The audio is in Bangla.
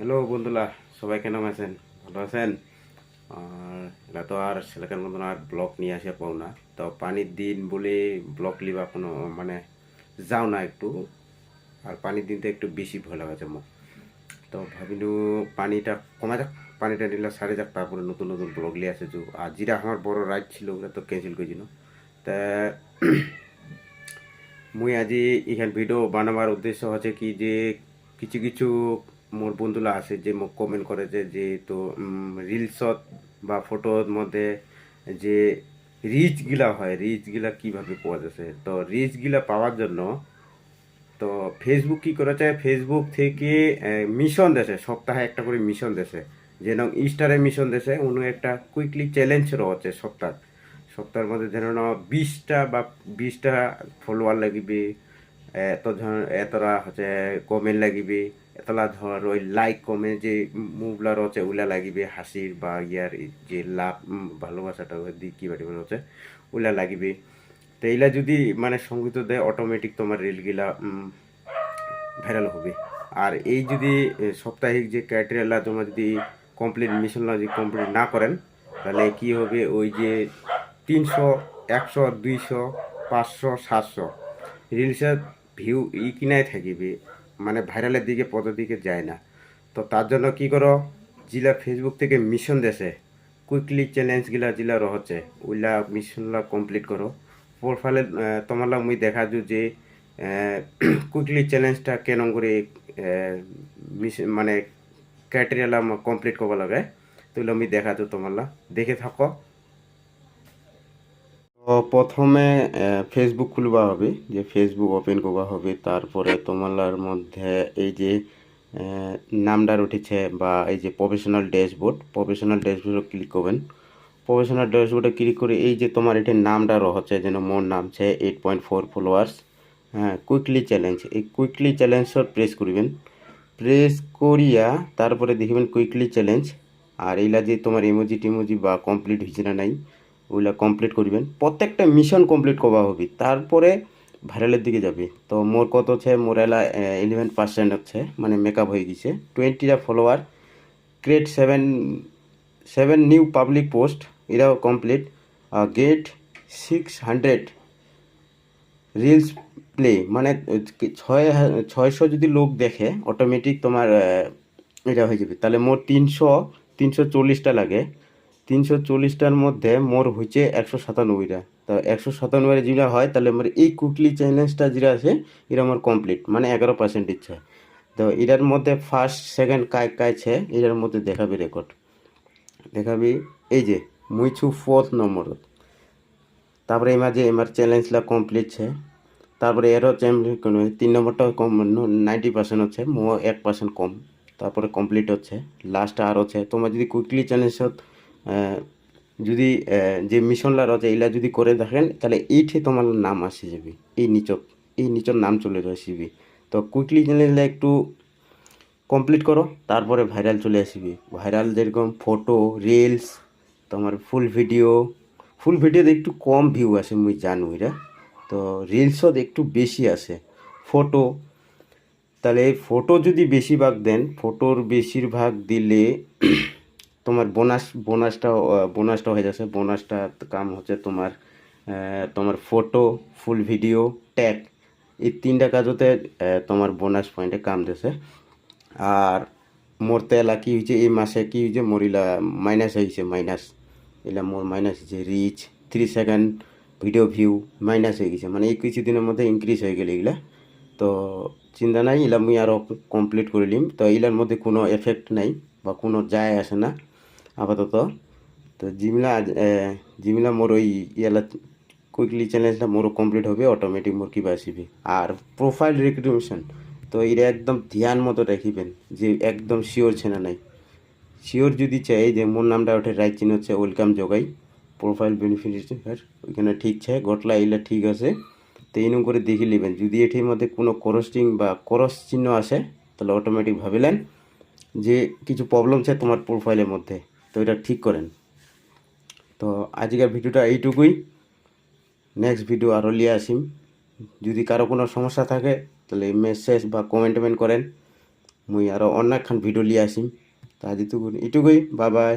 হ্যালো বন্ধুরা, সবাই কেমন আছেন? ভালো আছেন? আর এটা তো আর সেলাকার মতন আর ব্লক নিয়ে আসে পাও না। তো পানির দিন বলে ব্লক লিবা কোনো মানে যাও না একটু। আর পানির দিনতে একটু বেশি ভয় লাগাছে মোক তো ভাবিলো পানিটা কমা যাক, পানিটা নিলে সারে যাক, তারপরে নতুন নতুন ব্লগ লিয়ে আসে আর যেটা আমার বড় রাইড ছিল, ওটা তো ক্যান্সেল করেছিল তা মুই আজি এখান ভিডিও বানাবার উদ্দেশ্য হচ্ছে কি যে কিছু কিছু মোর বন্ধুরা আছে যে কমেন্ট করে যে যে তো রিলসত বা ফটোর মধ্যে যে রিচগুলা হয় রিচগুলা কীভাবে পাওয়া যাচ্ছে? তো রিচগুলা পাওয়ার জন্য তো ফেসবুক কি করা করেছে? ফেসবুক থেকে মিশন দেশে সপ্তাহে একটা করে মিশন দেশে যেন ইস্টারে মিশন দেশে অন্য একটা কুইকলি চ্যালেঞ্জ রয়েছে সপ্তাহ। সপ্তাহের মধ্যে ধরুন বিশটা বা বিশটা ফলোয়ার লাগিবে এত ধর এতটা হচ্ছে কমেন্ট লাগিবে, এতলা ধর ওই লাইক কমেন্ট যে মুভলা রয়েছে ওগুলা লাগিবে, হাসির বা ইয়ার যে লাভ ভালোবাসাটা দি কি বাড়ি রয়েছে ওগুলা লাগিবে। তো এইলা যদি মানে সংগীত দেয় অটোমেটিক তোমার রিলগুলা ভাইরাল হবে। আর এই যদি সাপ্তাহিক যে ক্রাইটেরিয়ালা তোমার যদি কমপ্লিট মিশনলা যদি কমপ্লিট না করেন, তাহলে কি হবে? ওই যে তিনশো, একশো, দুইশো, পাঁচশো, সাতশো। রিলসের ভিউ ই কিনায় থাকিবে মানে ভাইরালের দিকে পদের দিকে যায় না। তো তার জন্য কি করো জিলা ফেসবুক থেকে মিশন দেশে কুইকলি চ্যালেঞ্জগুলা জিলা রহছে ওইলা মিশনলা কমপ্লিট করো। প্রোফাইলে তোমালা মুই দেখা যু যে কুইকলি চ্যালেঞ্জটা কেন করে আহ, মিশ- মানে ক্রাইটেরিয়ালা কমপ্লিট করব লাগে। তো ওইগুলো আমি দেখা যু তোমালা দেখে থাকো। প্রথমে ফেসবুক খুলবা হবে, যে ফেসবুক ওপেন করবা হবে। তারপরে তোমার মধ্যে এই যে নামটা উঠেছে বা এই যে প্রফেশনাল ড্যাশবোর্ড প্রফেশনাল ড্যাশবোর্ডে ক্লিক করবেন। প্রফেশনাল ড্যাশবোর্ডে ক্লিক করে এই যে তোমার এটি নামটা রহছে যেন মোর নাম এইট পয়েন্ট ফোর ফলোয়ার্স হ্যাঁ কুইকলি চ্যালেঞ্জ এই কুইকলি চ্যালেঞ্জত প্রেস করবেন। প্রেস করিয়া তারপরে দেখবেন কুইকলি চ্যালেঞ্জ আর এইলা যে তোমার ইমোজি টিমোজি বা কমপ্লিট হয়েছে না নাই ওইগুলা কমপ্লিট করবেন। প্রত্যেকটা মিশন কমপ্লিট করা হবে। তারপরে ভাইরালের দিকে যাবে। তো মোর কত হচ্ছে? মোর এলা ইলেভেন পার্সেন্ট হচ্ছে। মানে মেকআপ হয়ে গেছে। টোয়েন্টিটা follower create seven seven new public post এরাও complete get six hundred reels play মানে ছয়, ছয়শো যদি লোক দেখে অটোমেটিক তোমার এটা হয়ে যাবে। তাহলে মোর তিনশো তিনশো চল্লিশটা লাগে। তিনশো চল্লিশটার মধ্যে মোর হয়েছে একশো সাতানব্বইটা। তো একশো সাতানব্বই যেটা হয়, তাহলে আমার এই কুইকলি চ্যালেঞ্জটা যেটা আছে এটা আমার কমপ্লিট মানে এগারো পার্সেন্ট ইচ্ছা তো এটার মধ্যে ফার্স্ট, সেকেন্ড কায় কায়ছে এটার মধ্যে দেখাবি রেকর্ড দেখাবি, এই যে মুই ছু ফোর্থ নম্বরত তারপরে এমার যে, এমার চ্যালেঞ্জলা কমপ্লিট ছে, তারপরে এরও চ্যালেঞ্জ তিন নম্বরটা কম নাইনটি পার্সেন্ট হচ্ছে মো এক পার্সেন্ট কম, তারপরে কমপ্লিট হচ্ছে লাস্টে আর হচ্ছে তোমার যদি কুইকলি চ্যালেঞ্জত যদি যে মিশনলা রয়েছে এইলা যদি করে দেখেন, তাহলে এইঠে তোমার নাম আসে যাবে। এই নিচত এই নিচর নাম চলে আসবি। তো কুইকলি চ্যালেঞ্জটা একটু কমপ্লিট করো, তারপরে ভাইরাল চলে আসবি। ভাইরাল যেরকম ফটো রিলস তোমার ফুল ভিডিও ফুল ভিডিওতে একটু কম ভিউ আসে, মুই জানো এটা তো রিলসত একটু বেশি আসে। ফটো তাহলে ফটো যদি বেশিরভাগ দেন ফটোর বেশিরভাগ দিলে তোমার বোনাস বোনাসটা বোনাসটা হয়ে যাচ্ছে। বোনাসটা কাম হচ্ছে তোমার তোমার ফটো ফুল ভিডিও ট্যাগ এই তিনটা কাজতে তোমার বোনাস পয়েন্টে কাম দিছে। আর মোর তেলা কি হয়েছে, এই মাসে কি হয়েছে মোর ইলা মাইনাস হয়েছে মাইনাস এলা মোর মাইনাস হয়েছে reach three second video view minus হয়ে গেছে। মানে এই কিছু দিনের মধ্যে ইনক্রিজ হয়ে গেলে এগুলা। তো চিন্তা নাই, এলা মুই আরও কমপ্লিট করে নিম। তো এলার মধ্যে কোনো এফেক্ট নাই বা কোনো যায় আসে না। আপাতত। তো জিমলা জিমলা মোর ওই ইয়ালা কুইকলি চ্যালেঞ্জটা মোর কমপ্লিট হবে অটোমেটিক মোর কিবা আসিবি। আর প্রোফাইল রেকমেন্ডেশন তো এটা একদম ধ্যান মতো রাখিবেন যে একদম শিওর ছে না নাই। শিওর যদি চাই যে মোর নামটা ওঠে রাইট চিহ্ন হচ্ছে ওয়েলকাম জগাই প্রোফাইল বেনিফিশিয়ার ওইখানে ঠিক আছে গটলা এইলা ঠিক আছে। তো এইরকম করে দেখে নেবেন। যদি এটির মধ্যে কোনো করস্টিং বা করস চিহ্ন আসে, তাহলে অটোমেটিক ভাবিলাম যে কিছু প্রবলেম আছে তোমার প্রোফাইলের মধ্যে। তো এটা ঠিক করেন। তো আজকের ভিডিওটা এইটুকুই। নেক্সট ভিডিও আরও নিয়ে আসিম। যদি কারও কোনো সমস্যা থাকে, তাহলে মেসেজ বা কমেন্টমেন্ট করেন। মুই আরও অন্য ভিডিও লি আসিম। তা আজি এইটুকুই বাই বাই